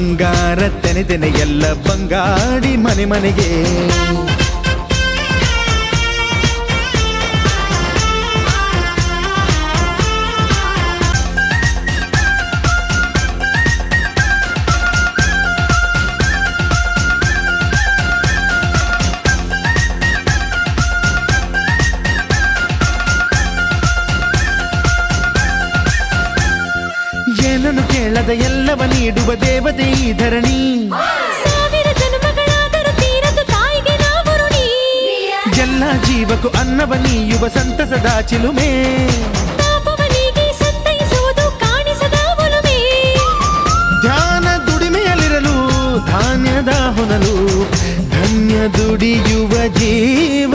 ಬಂಗಾರ ತೆನೆ ತೆನೆ ಎಲ್ಲ ಬಂಗಾಡಿ ಮನೆ ಮನೆಗೆ ಏನನ್ನು ಕೇಳದ ಎಲ್ಲವ ನೀಡುವ ದೇವತೆ ಈ ಧರಣಿ ಸಾವಿರ ಜನ್ಮಗಳಾದರೂ ತೀರದು ತಾಯಿಗೆ ನಾವು ಋಣಿ ಎಲ್ಲ ಜೀವಕ್ಕೂ ಅನ್ನವ ನೀಯುವ ಸಂತಸದ ಚಿಲುಮೆ ಪಾಪವನಿಗೆ ಸಂತೈಸುವುದು ಕಾಣಿಸದ ಒಲುಮೆ ಧ್ಯಾನ ದುಡಿಮೆಯಲ್ಲಿರಲು ಧಾನ್ಯದ ಹೊನಲು ಧನ್ಯ ದುಡಿಯುವ ಜೀವ